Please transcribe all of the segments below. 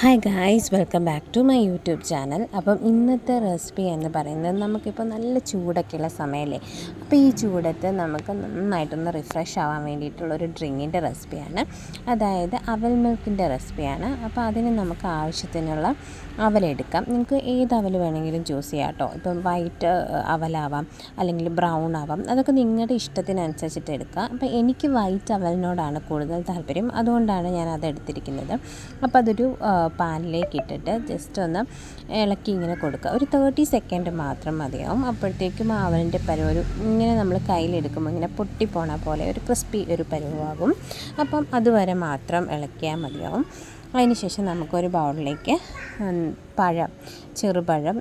Hi guys welcome back to my YouTube channel അപ്പം ഇന്നത്തെ recipe എന്ന് പറയുന്നത് നമുക്കിപ്പോൾ നല്ല ചൂടൊക്കെയുള്ള സമയമല്ലേ? അപ്പോൾ ഈ ചൂടത്ത് നമുക്ക് നന്നായിട്ടൊന്ന് റിഫ്രഷ് ആവാൻ വേണ്ടിയിട്ടുള്ള ഒരു ഡ്രിങ്കിന്റെ റെസിപ്പിയാണ് അതായത് അവൽ മിൽക്കിന്റെ റെസിപ്പിയാണ് അപ്പോൾ അതിന് നമുക്ക് ആവശ്യത്തിനുള്ള അവലെടുക്കാം നിങ്ങൾക്ക് ഏത് അവൽ വേണമെങ്കിലും ചൂസ് ചെയ്യാം കേട്ടോ. ഇപ്പം വൈറ്റ് അവലാവാം അല്ലെങ്കിൽ ബ്രൗൺ ആവാം. അതൊക്കെ നിങ്ങളുടെ ഇഷ്ടത്തിനനുസരിച്ചിട്ട് എടുക്കുക അപ്പോൾ എനിക്ക് വൈറ്റ് അവലിനോടാണ് കൂടുതൽ താല്പര്യം. അതുകൊണ്ടാണ് ഞാൻ അത് എടുത്തിരിക്കുന്നത്. അപ്പോൾ അതൊരു പാനിലേക്ക് ഇട്ടിട്ട് ജസ്റ്റ് ഒന്ന് ഇളക്കി ഇങ്ങനെ കൊടുക്കുക. ഒരു തേർട്ടി സെക്കൻഡ് മാത്രം മതിയാവും. അപ്പോഴത്തേക്കും ആവലിന്റെ പരുവ ഒരു ഇങ്ങനെ നമ്മൾ കയ്യിലെടുക്കുമ്പോൾ ഇങ്ങനെ പൊട്ടിപ്പോണ പോലെ ഒരു ക്രിസ്പി ഒരു പരുവാകും. അപ്പം അതുവരെ മാത്രം ഇളക്കിയാൽ മതിയാവും. അതിനുശേഷം നമുക്കൊരു ബൗളിലേക്ക് പഴം ചെറുപഴം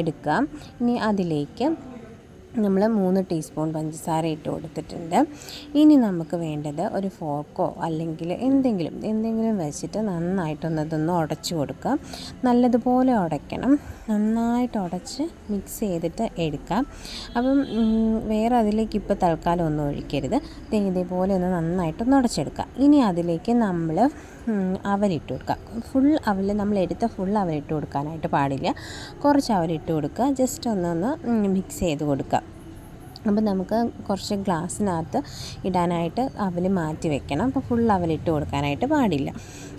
എടുക്കാം. ഇനി അതിലേക്ക് നമ്മൾ മൂന്ന് ടീസ്പൂൺ പഞ്ചസാര ഇട്ട് കൊടുത്തിട്ടുണ്ട്. ഇനി നമുക്ക് വേണ്ടത് ഒരു ഫോക്കോ അല്ലെങ്കിൽ എന്തെങ്കിലും എന്തെങ്കിലും വെച്ചിട്ട് നന്നായിട്ടൊന്ന് ഇതൊന്ന് ഉടച്ചു കൊടുക്കുക നല്ലതുപോലെ ഉടയ്ക്കണം. നന്നായിട്ട് ഉടച്ച് മിക്സ് ചെയ്തിട്ട് എടുക്കാം. അപ്പം വേറെ അതിലേക്ക് ഇപ്പോൾ തൽക്കാലം ഒന്നും ഒഴിക്കരുത്. ഇതേപോലെ ഒന്ന് നന്നായിട്ടൊന്ന് ഉടച്ചെടുക്കുക ഇനി അതിലേക്ക് നമ്മൾ അവലിട്ട് കൊടുക്കുക ഫുൾ അവൽ നമ്മൾ എടുത്ത ഫുൾ അവലിട്ട് കൊടുക്കാനായിട്ട് പാടില്ല. കുറച്ച് അവലിട്ട് കൊടുക്കുക. ജസ്റ്റ് ഒന്നൊന്ന് മിക്സ് ചെയ്ത് കൊടുക്കുക. അപ്പോൾ നമുക്ക് കുറച്ച് ഗ്ലാസ്സിനകത്ത് ഇടാനായിട്ട് അവൽ മാറ്റി വെക്കണം. അപ്പോൾ ഫുൾ അവലിട്ട് കൊടുക്കാനായിട്ട് പാടില്ല.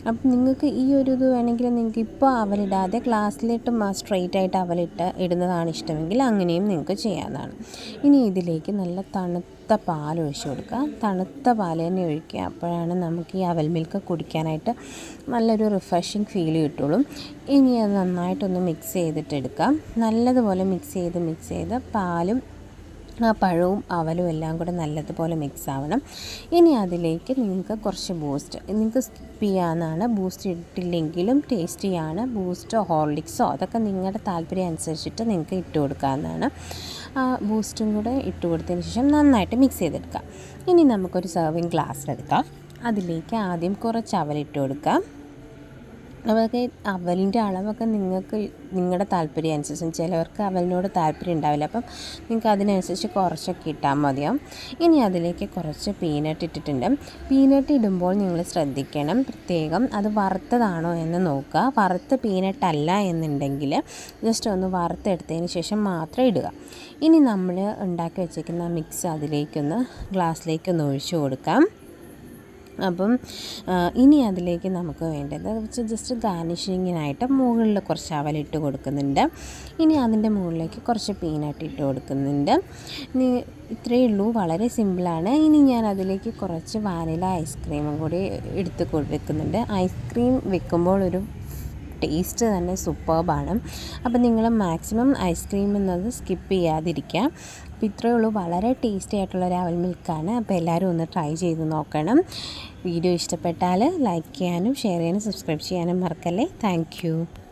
അപ്പം നിങ്ങൾക്ക് ഈ ഒരു ഇത് വേണമെങ്കിൽ നിങ്ങൾക്ക് ഇപ്പോൾ അവലിടാതെ ഗ്ലാസ്സിലിട്ട് സ്ട്രെയിറ്റ് ആയിട്ട് അവലിട്ട് ഇടുന്നതാണ് ഇഷ്ടമെങ്കിൽ അങ്ങനെയും നിങ്ങൾക്ക് ചെയ്യാവുന്നതാണ്. ഇനി ഇതിലേക്ക് നല്ല തണുത്ത പാൽ ഒഴിച്ചു കൊടുക്കുക. തണുത്ത പാൽ തന്നെ ഒഴിക്കുക. അപ്പോഴാണ് നമുക്ക് ഈ അവൽ മിൽക്ക് കുടിക്കാനായിട്ട് നല്ലൊരു റിഫ്രഷിങ് ഫീൽ കിട്ടുള്ളൂ. ഇനി അത് നന്നായിട്ടൊന്ന് മിക്സ് ചെയ്തിട്ടെടുക്കാം നല്ലതുപോലെ മിക്സ് ചെയ്ത് മിക്സ് ചെയ്ത് പാലും ആ പഴവും അവലും എല്ലാം കൂടെ നല്ലതുപോലെ മിക്സ് ആവണം. ഇനി അതിലേക്ക് നിങ്ങൾക്ക് കുറച്ച് ബൂസ്റ്റ് നിങ്ങൾക്ക് ചെയ്യാവുന്നതാണ് ബൂസ്റ്റ് ഇട്ടില്ലെങ്കിലും ടേസ്റ്റിയാണ് ബൂസ്റ്റോ ഹോർലിക്സോ അതൊക്കെ നിങ്ങളുടെ താല്പര്യം അനുസരിച്ചിട്ട് നിങ്ങൾക്ക് ഇട്ട് കൊടുക്കാവുന്നതാണ്. ആ ബൂസ്റ്റും കൂടെ ഇട്ട് കൊടുത്തതിന് ശേഷം നന്നായിട്ട് മിക്സ് ചെയ്തെടുക്കാം. ഇനി നമുക്കൊരു സെർവിങ് ഗ്ലാസ് എടുക്കാം. അതിലേക്ക് ആദ്യം കുറച്ച് അവലിട്ട് കൊടുക്കാം. അതൊക്കെ അവലിന്റെ അളവൊക്കെ നിങ്ങൾക്ക് നിങ്ങളുടെ താല്പര്യം അനുസരിച്ച് ചിലവർക്ക് അവലിനോട് താല്പര്യം ഉണ്ടാവില്ല. അപ്പം നിങ്ങൾക്ക് അതിനനുസരിച്ച് കുറച്ചൊക്കെ ഇട്ടാൽ മതിയാവും. ഇനി അതിലേക്ക് കുറച്ച് പീനട്ട് ഇട്ടിട്ടുണ്ട്. പീനട്ട് ഇടുമ്പോൾ നിങ്ങൾ ശ്രദ്ധിക്കണം. പ്രത്യേകം അത് വറുത്തതാണോ എന്ന് നോക്കുക. വറുത്ത പീനട്ടല്ല എന്നുണ്ടെങ്കിൽ ജസ്റ്റ് ഒന്ന് വറുത്തെടുത്തതിന് ശേഷം മാത്രം ഇടുക. ഇനി നമ്മൾ ഉണ്ടാക്കി വെച്ചേക്കുന്ന മിക്സ് അതിലേക്കൊന്ന് ഗ്ലാസ്സിലേക്കൊന്ന് ഒഴിച്ചു കൊടുക്കാം. അപ്പം ഇനി അതിലേക്ക് നമുക്ക് വേണ്ടത് വെച്ച് ജസ്റ്റ് ഗാർണിഷിങ്ങിനായിട്ട് മുകളിൽ കുറച്ച് അവലിട്ട് കൊടുക്കുന്നുണ്ട്. ഇനി അതിന്റെ മുകളിലേക്ക് കുറച്ച് പീനട്ട് ഇട്ട് കൊടുക്കുന്നുണ്ട്. ഇത്രയേ ഉള്ളൂ. വളരെ സിമ്പിളാണ് ഇനി ഞാൻ അതിലേക്ക് കുറച്ച് വാനില ഐസ്ക്രീമും കൂടി എടുത്ത് വെക്കുന്നുണ്ട് ഐസ്ക്രീം വെക്കുമ്പോൾ ഒരു ടേസ്റ്റ് തന്നെ സൂപ്പർബാണ് അപ്പോൾ നിങ്ങൾ മാക്സിമം ഐസ്ക്രീം എന്നത് സ്കിപ്പ് ചെയ്യാതിരിക്കുക. അപ്പോൾ ഇത്രയേ ഉള്ളൂ. വളരെ ടേസ്റ്റി ആയിട്ടുള്ള രാവൽ മിൽക്കാണ് അപ്പോൾ എല്ലാവരും ഒന്ന് ട്രൈ ചെയ്ത് നോക്കണം. വീഡിയോ ഇഷ്ടപ്പെട്ടാൽ ലൈക്ക് ചെയ്യാനും ഷെയർ ചെയ്യാനും സബ്സ്ക്രൈബ് ചെയ്യാനും മറക്കല്ലേ. താങ്ക്